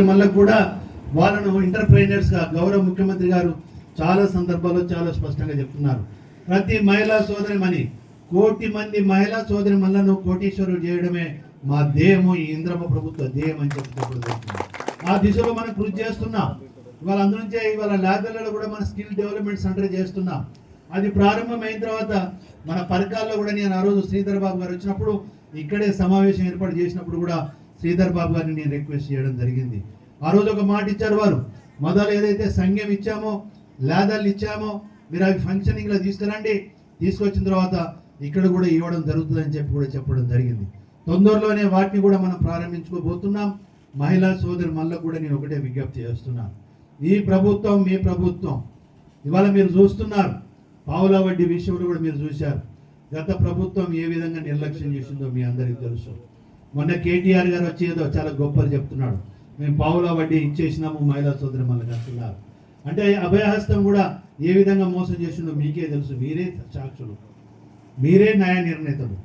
సోదరి కూడా వాళ్ళను ఎంటర్ప్రైనర్స్గా గౌరవ ముఖ్యమంత్రి గారు చాలా సందర్భాల్లో చాలా స్పష్టంగా చెప్తున్నారు. ప్రతి మహిళా సోదరి మని కోటి మంది మహిళా సోదరి మల్లను కోటీశ్వరులు చేయడమే మా ధ్యేయము ఈ ఇంద్రమ ప్రభుత్వ ధ్యేయం అని చెప్పుకోవడం ఆ దిశలో మనం కృషి చేస్తున్నాం. ఇవాళ అందునుంచే ఇవాళ ల్యాబ్లలో కూడా మన స్కిల్ డెవలప్మెంట్ సెంటర్ చేస్తున్నాం. అది ప్రారంభమైన తర్వాత మన పరకాల్లో కూడా నేను ఆ రోజు శ్రీధర్ బాబు గారు వచ్చినప్పుడు ఇక్కడే సమావేశం ఏర్పాటు చేసినప్పుడు కూడా శ్రీధర్ బాబు గారిని నేను రిక్వెస్ట్ చేయడం జరిగింది. ఆ రోజు ఒక మాట ఇచ్చారు వారు. మొదలు ఏదైతే సంఘం ఇచ్చామో లేదర్లు ఇచ్చామో మీరు అవి ఫంక్షనింగ్లో తీసుకురండి. తీసుకొచ్చిన తర్వాత ఇక్కడ కూడా ఇవ్వడం జరుగుతుందని చెప్పి కూడా చెప్పడం జరిగింది. తొందరలోనే వాటిని కూడా మనం ప్రారంభించుకోబోతున్నాం. మహిళా సోదరి మళ్ళీ కూడా నేను ఒకటే విజ్ఞప్తి చేస్తున్నాను ఈ ప్రభుత్వం మీ ప్రభుత్వం ఇవాళ మీరు చూస్తున్నారు. పావుల వడ్డీ విషయంలో కూడా మీరు చూశారు. గత ప్రభుత్వం ఏ విధంగా నిర్లక్ష్యం చేసిందో మీ అందరికీ తెలుసు. మొన్న కేటీఆర్ గారు వచ్చి ఏదో చాలా గొప్పలు చెప్తున్నాడు. మేము పావులా వడ్డీ ఇచ్చేసినాము మహిళా సోదరి మళ్ళీ అంటున్నారు అంటే అభయహస్తం కూడా ఏ విధంగా మోసం చేసిండో మీకే తెలుసు. మీరే సాక్షులు. మీరే న్యాయ నిర్ణేతలు.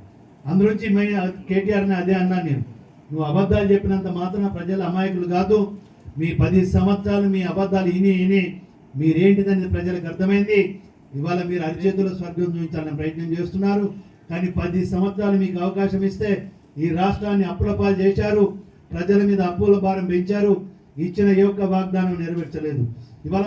అందులోంచి మే కేటీఆర్ని అదే అన్నా నేను. నువ్వు అబద్ధాలు చెప్పినంత మాత్రం ప్రజల అమాయకులు కాదు. మీ పది సంవత్సరాలు మీ అబద్ధాలు ఇని ఇని మీరేంటిదని ప్రజలకు అర్థమైంది. ఇవాళ మీరు అరిచేతుల స్వర్గం చూపించాలని ప్రయత్నం చేస్తున్నారు. కానీ పది సంవత్సరాలు మీకు అవకాశం ఇస్తే ఈ రాష్ట్రాన్ని అప్పుల పాలు చేశారు. ప్రజల మీద అప్పుల భారం పెంచారు. ఇచ్చిన ఏ ఒక్క వాగ్దానం నెరవేర్చలేదు. ఇవాళ